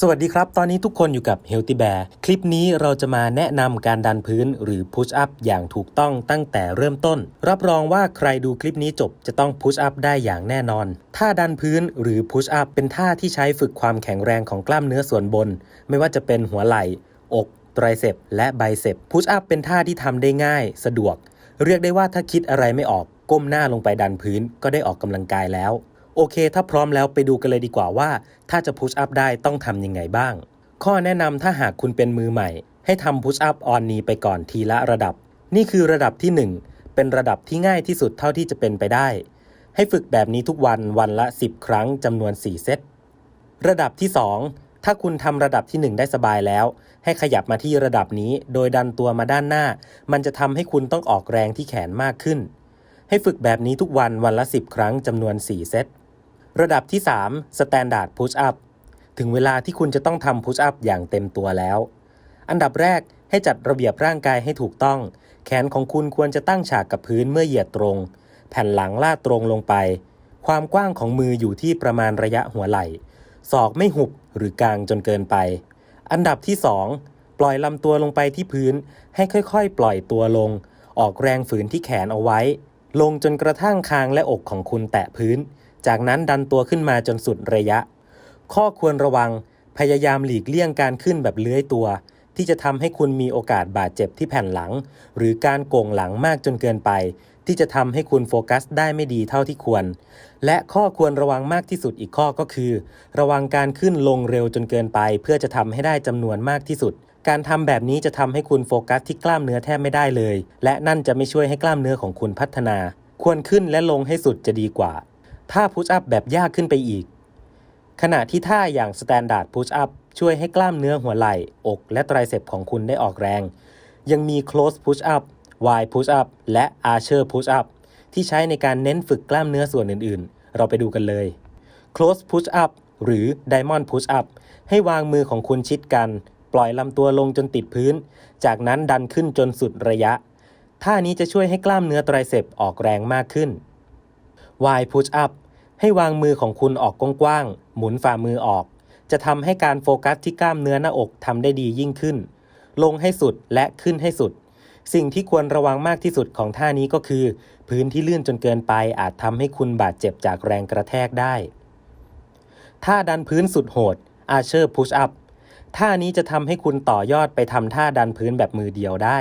สวัสดีครับ ตอนนี้ทุกคนอยู่กับ Healthy Bear คลิปนี้เราจะมาแนะนำการดันพื้นหรือ Push Up อย่างถูกต้องตั้งแต่เริ่มต้น รับรองว่าใครดูคลิปนี้จบจะต้อง Push Up ได้อย่างแน่นอน ท่าดันพื้นหรือ Push Up เป็นท่าที่ใช้ฝึกความแข็งแรงของกล้ามเนื้อส่วนบน ไม่ว่าจะเป็นหัวไหล่ อกไตรเซปและไบเซป Push Up เป็นท่าที่ทำได้ง่าย สะดวก เรียกได้ว่าถ้าคิดอะไรไม่ออก ก้มหน้าลงไปดันพื้นก็ได้ออกกำลังกายแล้ว โอเค ถ้าพร้อมแล้วไปดูกันเลยดีกว่าว่า ถ้าจะ Push Up ได้ต้องทำยังไงบ้าง ข้อแนะนำถ้าหากคุณเป็นมือใหม่ ให้ทำ Push Up on knee ไปก่อนทีละระดับ นี่คือระดับที่ 1 เป็นระดับที่ง่ายที่สุดเท่าที่จะเป็นไปได้ ให้ฝึกแบบนี้ทุกวันวันละ 10 ครั้งจำนวน 4 เซต ระดับที่ 2 ถ้าคุณทำระดับที่ 1 ได้สบายแล้ว ให้ขยับมาที่ระดับนี้ โดยดันตัวมาด้านหน้า มันจะทำให้คุณต้องออกแรงที่แขนมากขึ้น ให้ฝึกแบบนี้ทุกวันวันละ 10 ครั้งจำนวน 4 เซต ระดับที่ 3 Standard Push Up ถึงเวลาที่คุณจะต้องทำ Push Up อย่างเต็มตัวแล้ว อันดับแรกให้จัดระเบียบร่างกายให้ถูกต้อง แขนของคุณควรจะตั้งฉากกับพื้นเมื่อเหยียดตรง แผ่นหลังลาดตรงลงไป ความกว้างของมืออยู่ที่ประมาณระยะหัวไหล่ ศอกไม่หุบหรือกลางจนเกินไป อันดับที่ 2 ปล่อยลำตัวลงไปที่พื้น ให้ค่อยๆ ปล่อยตัวลง ออกแรงฝืนที่แขนเอาไว้ ลงจนกระทั่งคางและอกของคุณแตะพื้น จากนั้นดันตัวขึ้นมาจนสุดระยะ ข้อควรระวังพยายามหลีกเลี่ยงการขึ้นแบบเลื้อยตัว ที่จะทำให้คุณมีโอกาสบาดเจ็บที่แผ่นหลัง หรือการโก่งหลังมากจนเกินไป ที่จะทำให้คุณโฟกัสได้ไม่ดีเท่าที่ควร และข้อควรระวังมากที่สุดอีกข้อก็คือ ระวังการขึ้นลงเร็วจนเกินไป เพื่อจะทำให้ได้จำนวนมากที่สุดการทำแบบนี้จะทำให้คุณโฟกัสที่กล้ามเนื้อแทบไม่ได้เลย และนั่นจะไม่ช่วยให้กล้ามเนื้อของคุณพัฒนา ควรขึ้นและลงให้สุดจะดีกว่า ถ้าพุชอัพแบบยากขึ้นไปอีก ขณะที่ท่าอย่าง Standard Push Up ช่วยให้กล้ามเนื้อหัวไหล่ อกและไตรเซปของคุณได้ออกแรง ยังมี Close Push Up Wide Push Up และ Archer Push Up ที่ใช้ในการเน้นฝึกกล้ามเนื้อส่วนอื่นๆ เราไปดูกันเลย Close Push Up หรือ Diamond Push Up ให้วางมือของคุณชิดกัน ปล่อยลำตัวลงจนติดพื้น จากนั้นดันขึ้นจนสุดระยะ ท่านี้จะช่วยให้กล้ามเนื้อไตรเซปออกแรงมากขึ้น Wide Push Up ให้วางมือของคุณออกกว้างๆหมุนฝ่ามือออก จะทำให้การโฟกัสที่กล้ามเนื้อหน้าอกทำได้ดียิ่งขึ้น ลงให้สุดและขึ้นให้สุด สิ่งที่ควรระวังมากที่สุดของท่านี้ก็คือ พื้นที่ลื่นจนเกินไปอาจทำให้คุณบาดเจ็บจากแรงกระแทกได้ท่าดันพื้นสุดโหด Archer Push Up ท่านี้จะทำให้คุณต่อยอดไปทำท่าดันพื้นแบบมือเดียวได้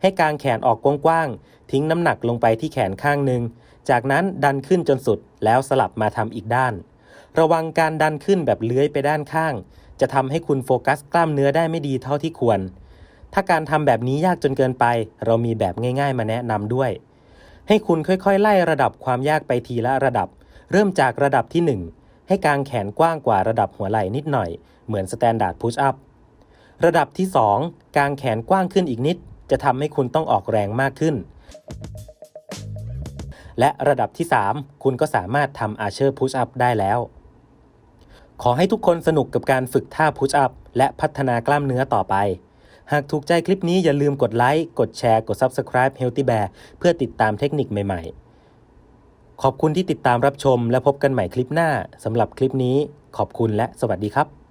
ให้กางแขนออกกว้างๆทิ้งน้ำหนักลงไปที่แขนข้างหนึ่ง จากนั้นดันขึ้นจนสุดแล้วสลับมาทำอีกด้าน ระวังการดันขึ้นแบบเลื้อยไปด้านข้าง จะทำให้คุณโฟกัสกล้ามเนื้อได้ไม่ดีเท่าที่ควร ถ้าการทำแบบนี้ยากจนเกินไป เรามีแบบง่าย ๆ มาแนะนำด้วย ให้คุณค่อยๆ ไล่ระดับความยากไปทีละระดับ เริ่มจากระดับที่ 1 ให้กางแขนกว้างกว่าระดับหัวไหล่นิดหน่อย เหมือน Standard Push Up ระดับที่ 2 กางแขนกว้างขึ้นอีกนิด จะทำให้คุณต้องออกแรงมากขึ้น และระดับที่ 3 คุณก็สามารถทำ Archer Push Up ได้แล้ว ขอให้ทุกคนสนุกกับการฝึกท่า Push Up และพัฒนากล้ามเนื้อต่อไป หากถูกใจคลิปนี้อย่าลืมกดไลค์ กดแชร์ กด Subscribe Healthy Bear เพื่อติดตามเทคนิคใหม่ ๆ ขอบคุณที่ติดตามรับชมและพบกันใหม่คลิปหน้าสำหรับคลิปนี้ ขอบคุณและสวัสดีครับ